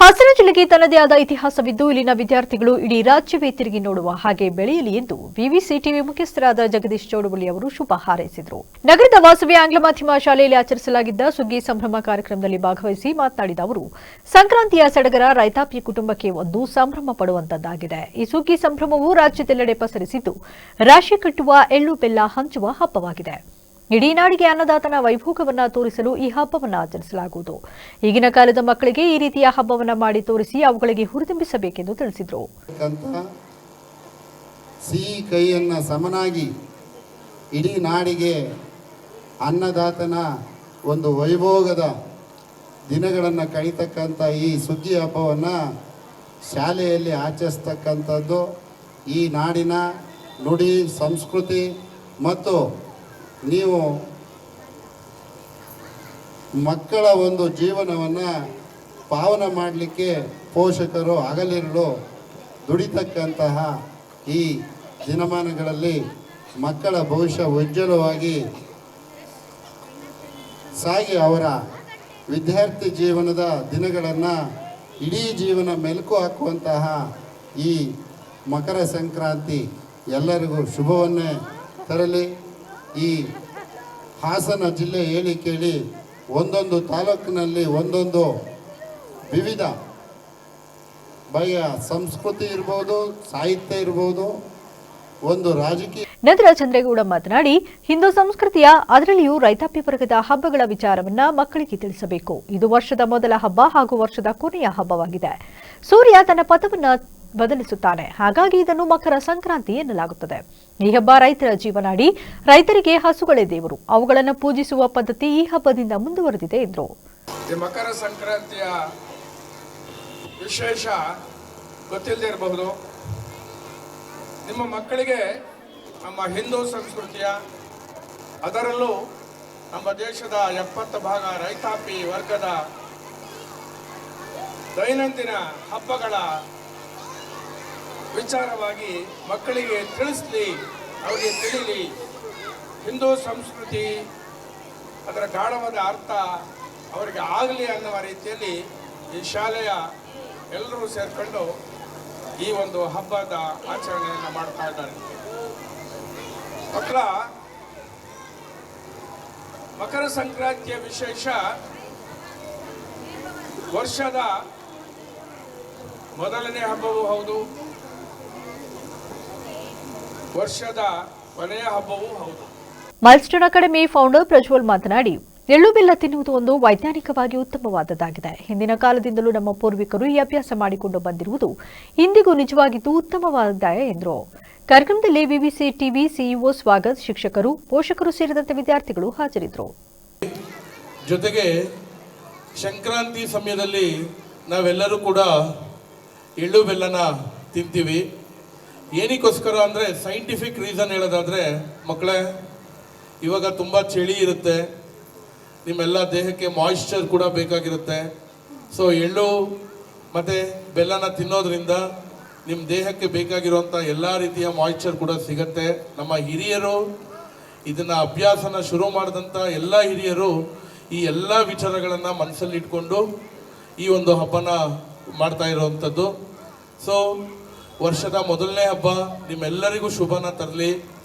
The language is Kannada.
ಹಾಸನ ಜಿಲ್ಲೆಗೆ ತನ್ನದೇ ಆದ ಇತಿಹಾಸವಿದ್ದು, ಇಲ್ಲಿನ ವಿದ್ಯಾರ್ಥಿಗಳು ಇಡೀ ರಾಜ್ಯವೇ ತಿರುಗಿ ನೋಡುವ ಹಾಗೆ ಬೆಳೆಯಲಿ ಎಂದು ವಿವಿಸಿ ಟಿವಿ ಮುಖ್ಯಸ್ಥರಾದ ಜಗದೀಶ್ ಚೌಡಬಳ್ಳಿ ಅವರು ಶುಭ ಹಾರೈಸಿದರು. ನಗರದ ವಾಸವಿ ಆಂಗ್ಲ ಮಾಧ್ಯಮ ಶಾಲೆಯಲ್ಲಿ ಆಚರಿಸಲಾಗಿದ್ದ ಸುಗ್ಗಿ ಸಂಭ್ರಮ ಕಾರ್ಯಕ್ರಮದಲ್ಲಿ ಭಾಗವಹಿಸಿ ಮಾತನಾಡಿದ ಅವರು, ಸಂಕ್ರಾಂತಿಯ ಸಡಗರ ರೈತಾಪಿ ಕುಟುಂಬಕ್ಕೆ ಒಂದು ಸಂಭ್ರಮ ಪಡುವಂತದ್ದಾಗಿದೆ. ಈ ಸುಗ್ಗಿ ಸಂಭ್ರಮವು ರಾಜ್ಯದೆಲ್ಲೆಡೆ ಪಸರಿಸಿದ್ದು, ರಾಶಿ ಕಟ್ಟುವ ಎಳ್ಳು ಬೆಲ್ಲ ಹಂಚುವ ಹಬ್ಬವಾಗಿದೆ. ಇಡೀ ನಾಡಿಗೆ ಅನ್ನದಾತನ ವೈಭೋಗವನ್ನು ತೋರಿಸಲು ಈ ಹಬ್ಬವನ್ನು ಆಚರಿಸಲಾಗುವುದು. ಈಗಿನ ಕಾಲದ ಮಕ್ಕಳಿಗೆ ಈ ರೀತಿಯ ಹಬ್ಬವನ್ನು ಮಾಡಿ ತೋರಿಸಿ ಅವುಗಳಿಗೆ ಹುರಿದುಂಬಿಸಬೇಕೆಂದು ತಿಳಿಸಿದರು. ಸಿಹಿ ಕೈಯನ್ನು ಸಮನಾಗಿ ಇಡೀ ನಾಡಿಗೆ ಅನ್ನದಾತನ ಒಂದು ವೈಭೋಗದ ದಿನಗಳನ್ನು ಕಳೀತಕ್ಕಂಥ ಈ ಸುದ್ದಿ ಹಬ್ಬವನ್ನು ಶಾಲೆಯಲ್ಲಿ ಆಚರಿಸ್ತಕ್ಕಂಥದ್ದು ಈ ನಾಡಿನ ನುಡಿ, ಸಂಸ್ಕೃತಿ ಮತ್ತು ನೀವು ಮಕ್ಕಳ ಒಂದು ಜೀವನವನ್ನು ಪಾವನ ಮಾಡಲಿಕ್ಕೆ ಪೋಷಕರು, ಹಗಲಿರುಳು ದುಡಿತಕ್ಕಂತಹ ಈ ದಿನಮಾನಗಳಲ್ಲಿ ಮಕ್ಕಳ ಭವಿಷ್ಯ ಉಜ್ವಲವಾಗಿ ಸಾಗಿ ಅವರ ವಿದ್ಯಾರ್ಥಿ ಜೀವನದ ದಿನಗಳನ್ನು ಇಡೀ ಜೀವನ ಮೆಲುಕು ಹಾಕುವಂತಹ ಈ ಮಕರ ಸಂಕ್ರಾಂತಿ ಎಲ್ಲರಿಗೂ ಶುಭವನ್ನೇ ತರಲಿ. ಈ ಹಾಸನ ಜಿಲ್ಲೆ ಹೇಳಿ ಕೇಳಿ ಒಂದೊಂದು ತಾಲೂಕಿನಲ್ಲಿ ಒಂದೊಂದು ವಿವಿಧ ಬಗೆಯ ಸಂಸ್ಕೃತಿ ಇರ್ಬೋದು, ಸಾಹಿತ್ಯ ಇರ್ಬೋದು, ಒಂದು ರಾಜಕೀಯ ನಂತರ ಚಂದ್ರೇಗೌಡ ಮಾತನಾಡಿ, ಹಿಂದೂ ಸಂಸ್ಕೃತಿಯ ಅದರಲ್ಲಿಯೂ ರೈತಾಪಿ ವರ್ಗದ ಹಬ್ಬಗಳ ವಿಚಾರವನ್ನ ಮಕ್ಕಳಿಗೆ ತಿಳಿಸಬೇಕು. ಇದು ವರ್ಷದ ಮೊದಲ ಹಬ್ಬ ಹಾಗೂ ವರ್ಷದ ಕೊನೆಯ ಹಬ್ಬವಾಗಿದೆ. ಸೂರ್ಯ ತನ್ನ ಪಥವನ್ನ ಬದಲಿಸುತ್ತಾನೆ ಹಾಗಾಗಿ ಇದನ್ನು ಮಕರ ಸಂಕ್ರಾಂತಿ ಎನ್ನಲಾಗುತ್ತದೆ. ಈ ಹಬ್ಬ ರೈತರ ಜೀವನಾಡಿ, ರೈತರಿಗೆ ಹಸುಗಳೇ ದೇವರು. ಅವುಗಳನ್ನು ಪೂಜಿಸುವ ಪದ್ಧತಿ ಈ ಹಬ್ಬದಿಂದ ಮುಂದುವರೆದಿದೆ, ಎಂದರು. ಮಕರ ಸಂಕ್ರಾಂತಿಯ ವಿಶೇಷ ಗೊತ್ತಿಲ್ಲದೆ ಇರಬಹುದು. ನಿಮ್ಮ ಮಕ್ಕಳಿಗೆ ನಮ್ಮ ಹಿಂದೂ ಸಂಸ್ಕೃತಿಯ, ಅದರಲ್ಲೂ ನಮ್ಮ ದೇಶದ ಎಪ್ಪತ್ತು ಭಾಗ ರೈತಾಪಿ ವರ್ಗದ ದೈನಂದಿನ ಹಬ್ಬಗಳ ವಿಚಾರವಾಗಿ ಮಕ್ಕಳಿಗೆ ತಿಳಿಸ್ಲಿ, ಅವರಿಗೆ ತಿಳಿಲಿ. ಹಿಂದೂ ಸಂಸ್ಕೃತಿ ಅದರ ಗಾಢವಾದ ಅರ್ಥ ಅವರಿಗೆ ಆಗಲಿ ಅನ್ನುವ ರೀತಿಯಲ್ಲಿ ಈ ಶಾಲೆಯ ಎಲ್ಲರೂ ಸೇರಿಕೊಂಡು ಈ ಒಂದು ಹಬ್ಬದ ಆಚರಣೆಯನ್ನು ಮಾಡ್ತಾ ಇದ್ದಾರೆ. ಮಕ್ಕಳ, ಮಕರ ಸಂಕ್ರಾಂತಿಯ ವಿಶೇಷ ವರ್ಷದ ಮೊದಲನೇ ಹಬ್ಬವೂ ಹೌದು. ವರ್ಷದ ಕೊನೆಯ ಹಬ್ಬವೂ ಹೌದು. ಮೈಲ್ಸ್ಟೋನ್ ಅಕಾಡೆಮಿ ಫೌಂಡರ್ ಪ್ರಜ್ವಲ್ ಮಾತನಾಡಿ ಎಳ್ಳು ಬೆಲ್ಲ ತಿನ್ನುವುದು ಒಂದು ವೈಜ್ಞಾನಿಕವಾಗಿ ಉತ್ತಮವಾದದ್ದಾಗಿದೆ. ಹಿಂದಿನ ಕಾಲದಿಂದಲೂ ನಮ್ಮ ಪೂರ್ವಿಕರು ಈ ಅಭ್ಯಾಸ ಮಾಡಿಕೊಂಡು ಬಂದಿರುವುದು ಇಂದಿಗೂ ನಿಜವಾಗಿದ್ದು ಉತ್ತಮವಾದ ಎಂದರು. ಕಾರ್ಯಕ್ರಮದಲ್ಲಿ ವಿವಿಸಿ ಟಿವಿ ಸಿಇಒ ಸ್ವಾಗತ್ ಶಿಕ್ಷಕರು ಪೋಷಕರು ಸೇರಿದಂತೆ ವಿದ್ಯಾರ್ಥಿಗಳು ಹಾಜರಿದ್ದರು. ಜೊತೆಗೆ ಸಂಕ್ರಾಂತಿ ಸಮಯದಲ್ಲಿ ನಾವೆಲ್ಲರೂ ಕೂಡ ಎಳ್ಳು ಬೆಲ್ಲನ ತಿಂತೀವಿ. ಏನಕ್ಕೋಸ್ಕರ ಅಂದರೆ ಸೈಂಟಿಫಿಕ್ ರೀಸನ್ ಹೇಳೋದಾದರೆ, ಮಕ್ಕಳೇ, ಇವಾಗ ತುಂಬ ಚಳಿ ಇರುತ್ತೆ. ನಿಮ್ಮೆಲ್ಲ ದೇಹಕ್ಕೆ ಮಾಯಿಶ್ಚರ್ ಕೂಡ ಬೇಕಾಗಿರುತ್ತೆ. ಸೊ ಎಳ್ಳು ಮತ್ತು ಬೆಲ್ಲನ ತಿನ್ನೋದ್ರಿಂದ ನಿಮ್ಮ ದೇಹಕ್ಕೆ ಬೇಕಾಗಿರುವಂಥ ಎಲ್ಲ ರೀತಿಯ ಮಾಯಿಶ್ಚರ್ ಕೂಡ ಸಿಗತ್ತೆ. ನಮ್ಮ ಹಿರಿಯರು ಇದನ್ನ ಅಭ್ಯಾಸನ ಶುರು ಮಾಡಿದಂಥ ಎಲ್ಲ ಹಿರಿಯರು ಈ ಎಲ್ಲ ವಿಚಾರಗಳನ್ನು ಮನಸ್ಸಲ್ಲಿ ಇಟ್ಕೊಂಡು ಈ ಒಂದು ಹಬ್ಬನ ಮಾಡ್ತಾ ಇರುವಂಥದ್ದು ಸೊ ವರ್ಷದ ಮೊದಲನೇ ಹಬ್ಬ ನಿಮ್ಮೆಲ್ಲರಿಗೂ ಶುಭನ ತರಲಿ.